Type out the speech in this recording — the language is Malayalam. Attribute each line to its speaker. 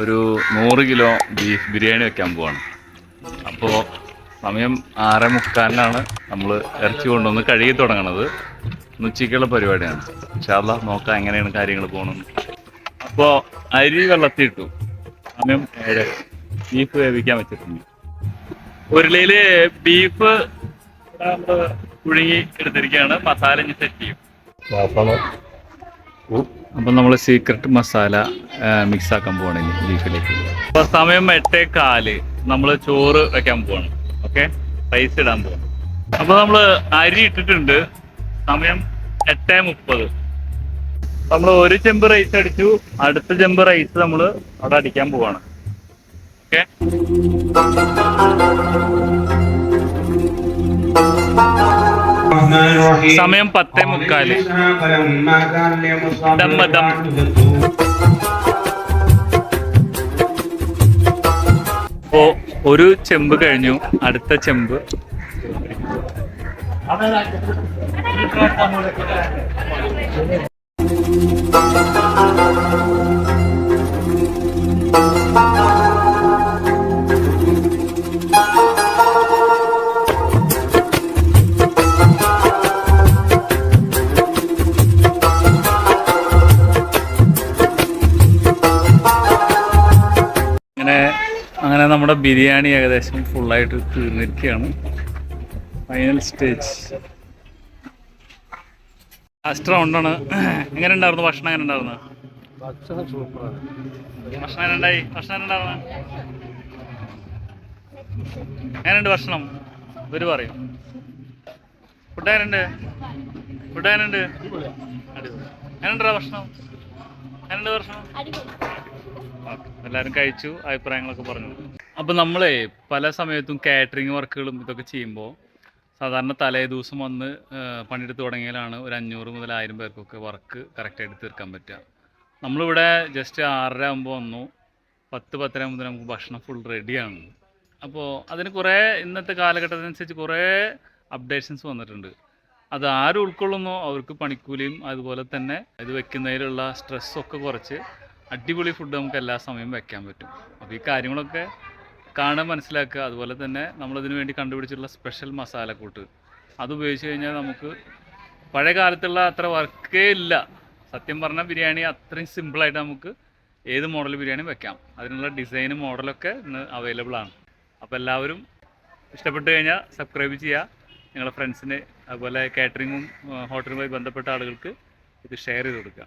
Speaker 1: ഒരു നൂറ് കിലോ ബീഫ് ബിരിയാണി വെക്കാൻ പോവാണ്. അപ്പോൾ സമയം ആറേ മുക്കാലിനാണ് നമ്മൾ ഇറച്ചി കൊണ്ടുവന്ന് കഴുകി തുടങ്ങണത്. ഉച്ചയ്ക്കുള്ള പരിപാടിയാണ്. ഇൻഷാല്ല നോക്കാം എങ്ങനെയാണ് കാര്യങ്ങൾ പോകണമെന്ന് അപ്പോൾ അരി വെള്ളത്തിയിട്ടു. സമയം ഏഴ്. ബീഫ് വേവിക്കാൻ വെച്ചിട്ടുണ്ട്. ഉരുളിയിൽ ബീഫ് നമ്മൾ പുഴുങ്ങി എടുത്തിരിക്കുകയാണ് മസാല ഇനി സെറ്റ് ചെയ്യും. അപ്പം നമ്മൾ സീക്രട്ട് മസാല മിക്സ് ആക്കാൻ പോവാണ് ഇനി ബീഫിലേക്ക് അപ്പോൾ സമയം എട്ടേ കാൽ നമ്മൾ ചോറ് വെക്കാൻ പോവാണ്. ഓക്കെ റൈസ് ഇടാൻ പോവാണ്. അപ്പോൾ നമ്മൾ അരി ഇട്ടിട്ടുണ്ട്. സമയം എട്ടേ മുപ്പത് നമ്മൾ ഒരു ചെമ്പ് റൈസ് അടിച്ചു. അടുത്ത ചെമ്പ് റൈസ് നമ്മൾ അവിടെ അടിക്കാൻ പോവാണ്. ഓക്കെ സമയം പത്തേ മുക്കാൽ. ദം. ഒരു ചെമ്പ് കഴിഞ്ഞു. അടുത്ത ചെമ്പ്. അങ്ങനെ അങ്ങനെ നമ്മുടെ ബിരിയാണി ഏകദേശം ഫുള്ളായിട്ട് തീർന്നിരിക്കുകയാണ്. ഫൈനൽ സ്റ്റേജ് ലാസ്റ്റ് റൗണ്ടാണ് എങ്ങനെ ഉണ്ടായിരുന്നു? ഭക്ഷണം എങ്ങനെ ഉണ്ടായിരുന്നു? ഭക്ഷണം ഉണ്ടായി? ഭക്ഷണം ഉണ്ടായിരുന്നു? എങ്ങനെയുണ്ട് ഭക്ഷണം? ഇവർ പറയും. ഫുഡ് എങ്ങനെയുണ്ട്? ഫുഡ് എങ്ങനെയുണ്ട്? എങ്ങനെയുണ്ടാ ഭക്ഷണം? ഓക്കെ. എല്ലാവരും കഴിച്ചു അഭിപ്രായങ്ങളൊക്കെ പറഞ്ഞു. അപ്പോൾ നമ്മളെ പല സമയത്തും കാറ്ററിംഗ് വർക്കുകളും ഇതൊക്കെ ചെയ്യുമ്പോൾ സാധാരണ തലേ ദിവസം വന്ന് പണിയെടുത്ത് തുടങ്ങിയാലാണ് ഒരു അഞ്ഞൂറ് മുതൽ ആയിരം പേർക്കൊക്കെ വർക്ക് കറക്റ്റായിട്ട് തീർക്കാൻ പറ്റുക. നമ്മളിവിടെ ജസ്റ്റ് ആറര ആകുമ്പോൾ വന്നു. പത്ത് പത്തര മുതൽ നമുക്ക് ഭക്ഷണം ഫുൾ റെഡിയാണ് അപ്പോൾ അതിന് കുറേ ഇന്നത്തെ കാലഘട്ടത്തിനനുസരിച്ച് കുറേ അപ്ഡേഷൻസ് വന്നിട്ടുണ്ട്. അത് ആര് ഉൾക്കൊള്ളുന്നോ അവർക്ക് പണിക്കൂലിയും അതുപോലെ തന്നെ ഇത് വെക്കുന്നതിലുള്ള സ്ട്രെസ്സൊക്കെ കുറച്ച് അടിപൊളി ഫുഡ് നമുക്ക് എല്ലാ സമയവും വെക്കാൻ പറ്റും. അപ്പോൾ ഈ കാര്യങ്ങളൊക്കെ കാണാൻ മനസ്സിലാക്കുക. അതുപോലെ തന്നെ നമ്മളതിനു വേണ്ടി കണ്ടുപിടിച്ചിട്ടുള്ള സ്പെഷ്യൽ മസാലക്കൂട്ട് അത് ഉപയോഗിച്ച് കഴിഞ്ഞാൽ നമുക്ക് പഴയ കാലത്തുള്ള അത്ര വർക്കേ ഇല്ല. സത്യം പറഞ്ഞാൽ ബിരിയാണി അത്രയും സിമ്പിളായിട്ട് നമുക്ക് ഏത് മോഡൽ ബിരിയാണി വെക്കാം. അതിനുള്ള ഡിസൈനും മോഡലൊക്കെ ഇന്ന് അവൈലബിൾ ആണ്. അപ്പോൾ എല്ലാവരും ഇഷ്ടപ്പെട്ടു കഴിഞ്ഞാൽ സബ്സ്ക്രൈബ് ചെയ്യുക. നിങ്ങളുടെ ഫ്രണ്ട്സിന് അതുപോലെ കാറ്ററിങ്ങും ഹോട്ടലുമായി ബന്ധപ്പെട്ട ആളുകൾക്ക് ഇത് ഷെയർ ചെയ്ത് കൊടുക്കുക